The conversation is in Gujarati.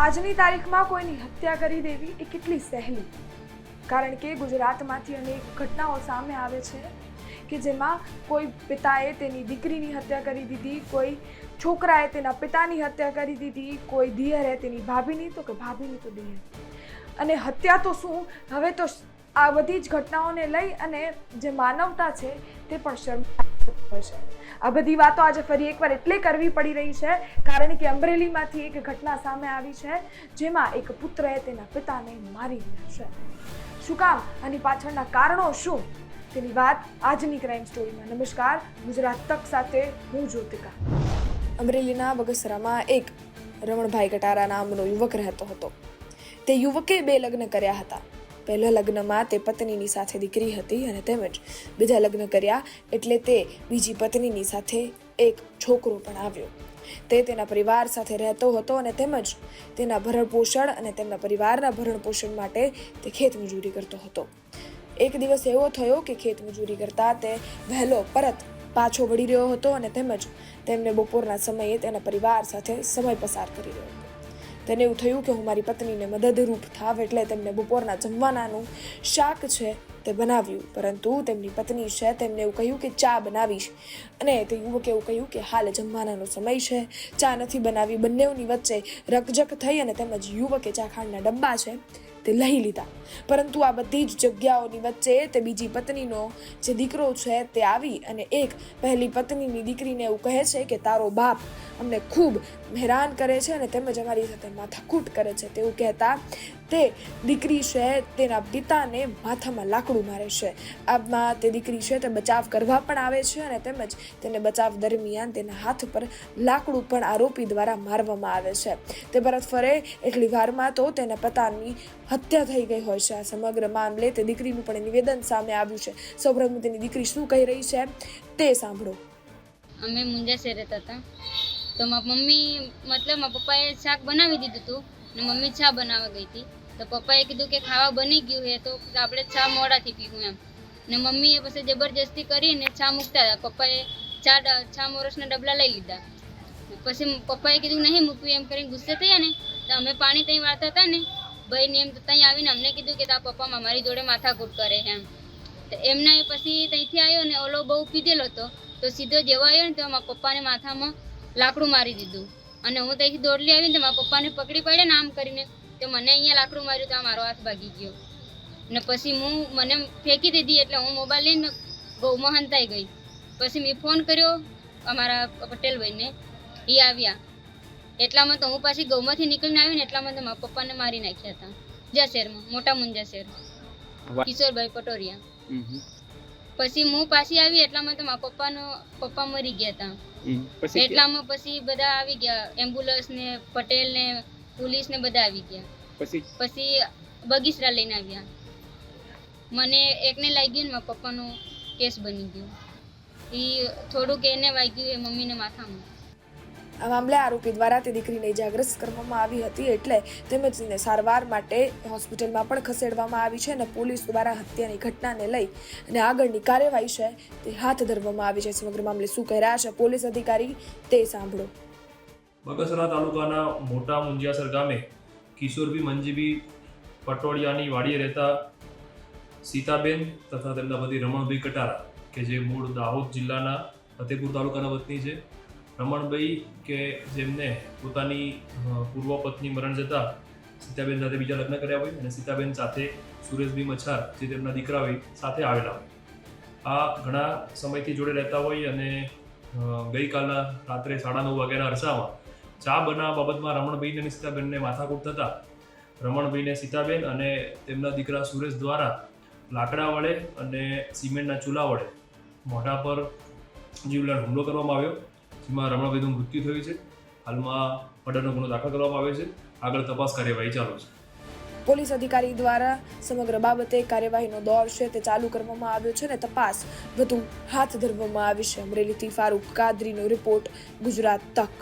આજની તારીખમાં કોઈની હત્યા કરી દેવી એ કેટલી સહેલી? કારણ કે ગુજરાતમાંથી અનેક ઘટનાઓ સામે આવે છે કે જેમાં કોઈ પિતાએ તેની દીકરીની હત્યા કરી દીધી, કોઈ છોકરાએ તેના પિતાની હત્યા કરી દીધી, કોઈ દિયરે તેની ભાભીની, તો કે ભાભીની તો દિયર. અને હત્યા તો શું? હવે તો આ બધી જ ઘટનાઓને લઈ અને જે માનવતા છે તે પણ શર્મ છે. આ બધી વાતો આજે ફરી એકવાર એટલે કરવી પડી રહી છે, કારણ કે અમરેલીમાંથી એક ઘટના સામે આવી છે, જેમાં એક પુત્રએ તેના પિતાને મારી દીધા છે. શું કામ? આની પાછળના કારણો શું? તેની વાત આજની ક્રાઇમ સ્ટોરીમાં નમસ્કાર, ગુજરાત તક સાથે હું જ્યોતિકા. અમરેલીના બગસરામાં એક રમણભાઈ કટારા નામનો યુવક રહેતો હતો. તે યુવકે બે લગ્ન કર્યા હતા. પહેલા લગ્નમાં તે પત્નીની સાથે દીકરી હતી અને તેમજ બીજા લગ્ન કર્યા એટલે તે બીજી પત્નીની સાથે એક છોકરો પણ આવ્યો. તે તેના પરિવાર સાથે રહેતો હતો અને તેમજ તેના ભરણ પોષણ અને તેમના પરિવારના ભરણ પોષણ માટે તે ખેત મજૂરી કરતો હતો. એક દિવસ એવો થયો કે ખેત મજૂરી કરતા તે વહેલો પરત પાછો વળી રહ્યો હતો અને તેમજ તેમને બપોરના સમયે તેના પરિવાર સાથે સમય પસાર કરી રહ્યો હતો. તેને એવું થયું કે હું મારી પત્નીને મદદરૂપ થાવ એટલે તેમને બપોરના જમવાનાનું શાક છે તે બનાવ્યું. પરંતુ તેમની પત્ની છે તેમને એવું કહ્યું કે ચા બનાવીશ. અને તે યુવકે એવું કહ્યું કે હાલ જમવાનાનો સમય છે. ચા નથી બનાવી. બંનેઓની વચ્ચે રકજક થઈ અને તેમજ યુવકે ચા ખાંડના ડબ્બા છે. તે લઈ લીધા. પરંતુ આ બધી જ જગ્યાઓની વચ્ચે તે બીજી પત્નીનો જે દીકરો છે તે આવી અને એક પહેલી પત્નીની દીકરીને એવું કહે છે કે, તારો બાપ અમને ખૂબ હેરાન કરે છે અને તેમજ અમારી સાથે માથાકૂટ કરે છે. તેવું કહેતા તે દીકરી છે તેના પિતાને માથામાં લાકડું મારે છે. આમાં તે દીકરી છે તે બચાવ કરવા પણ આવે છે અને તેમજ તેને બચાવ દરમિયાન તેના હાથ પર લાકડું પણ આરોપી દ્વારા મારવામાં આવે છે. તે પરત ફરે એટલી વારમાં તો તેના પિતાની હત્યા થઈ ગઈ હોય છે આ સમગ્ર મામલે તે દીકરીનું પણ નિવેદન સામે આવ્યું છે. સૌપ્રથમ તેની દીકરી શું કહી રહી છે તે સાંભળો. અમે મુંજા શહેર રહેતા હતા. તો મારા મમ્મી મતલબ મારા પપ્પાએ શાક બનાવી દીધું હતું ને મમ્મી ચા બનાવવા ગઈ હતી. તો પપ્પાએ કીધું કે ખાવા બની ગયું હે તો આપણે ચા મોડાથી પીવું એમ. ને મમ્મીએ પછી જબરજસ્તી કરીને ચા મૂકતા હતા. પપ્પાએ ચા ચા મોરસના ડબલા લઈ લીધા. પછી પપ્પાએ કીધું નહીં મૂકવી એમ કરીને ગુસ્સે થયા ને. તો અમે પાણી ત્યાં વાળતા હતા ને. ભાઈ ને એમ ત્યાં આવીને અમને કીધું કે તારા પપ્પા મારી જોડે માથાકૂટ કરે એમ. એમના પછી ત્યાંથી આવ્યો ને ઓલો બહુ પીધેલો હતો, તો સીધો જેવો આવ્યો ને તો મારા પપ્પાને માથામાં લાકડું મારી દીધું. અને હું ત્યાંથી દોડલી આવીને તો મારા પપ્પાને પકડી પડ્યા ને આમ કરીને, તો મને અહીંયા લાકડું માર્યું તો મારો હાથ ભાગી ગયો. ને પછી હું મને ફેંકી દીધી એટલે હું મોબાઈલ લઈને ગૌમાં હંતાઈ ગઈ. પછી મેં ફોન કર્યો અમારા પટેલભાઈને એ આવ્યા. એટલામાં તો હું પાછી ગૌમાંથી નીકળીને આવીને એટલામાં તો મારા પપ્પાને મારી નાખ્યા હતા. જ્યાં શહેરમાં મોટા મુંજા શહેર કિશોરભાઈ પટોરિયા. પછી હું પાછી આવી એટલામાં તો મારા પપ્પાનો પપ્પા મરી ગયા હતા. એટલામાં પછી બધા આવી ગયા. એમ્બ્યુલન્સ ને પટેલ ને પોલીસ ને બધા આવી ગયા. પછી? પછી બગીસરા લઈને આવ્યા. મને એકને લાગ્યું ને મારા પપ્પાનો કેસ બની ગયો. એ થોડુંક એને વાગ્યું એ મમ્મીને માથામાં. આ મામલે આરોપી દ્વારા તે દીકરીને ઇજાગ્રસ્ત કરવામાં આવી હતી એટલે તેમજ તેને સારવાર માટે હોસ્પિટલમાં પણ ખસેડવામાં આવી છે અને પોલીસ દ્વારા હત્યાની ઘટનાને લઈ અને આગળની કાર્યવાહી છે તે હાથ ધરવામાં આવી છે. સમગ્ર મામલે શું કહી રહ્યા છે પોલીસ અધિકારી તે સાંભળો. બગસરા તાલુકાના મોટા મુંજિયાસર ગામે કિશોરભી મંજીભી પટોડિયાની વાડીએ રહેતા સીતાબેન તથા તેમના પતિ રમણભાઈ કટારા, કે જે મૂળ દાહોદ જિલ્લાના ફતેપુર તાલુકાના વતની છે રમણભાઈ કે જેમને પોતાની પૂર્વ પત્ની મરણ જતા સીતાબેન સાથે બીજા લગ્ન કર્યા હોય અને સીતાબેન સાથે સુરેશભાઈ મચ્છાર, જે તેમના દીકરા હોય, સાથે આવેલા હોય. આ ઘણા સમયથી જોડે રહેતા હોય અને ગઈકાલના રાત્રે સાડા નવ વાગ્યાના અરસામાં ચા બનાવવા બાબતમાં રમણભાઈને અને સીતાબેનને માથાકૂટ થતા રમણભાઈને સીતાબેન અને તેમના દીકરા સુરેશ દ્વારા લાકડા વડે અને સિમેન્ટના ચૂલા વડે મોઢા પર જીવલેણ હુમલો કરવામાં આવ્યો. જેમાં રમણભાઈનું મૃત્યુ થયું છે. હાલમાં મર્ડરનો ગુનો દાખલ કરવામાં આવ્યો છે. આગળ તપાસ કાર્યવાહી ચાલુ છે. પોલીસ અધિકારી દ્વારા સમગ્ર બાબતે કાર્યવાહીનો દોર છે તે ચાલુ કરવામાં આવ્યો છે અને તપાસ વધુ હાથ ધરવામાં આવી છે. અમરેલીથી ફારૂક કાદરીનો રિપોર્ટ ગુજરાત તક.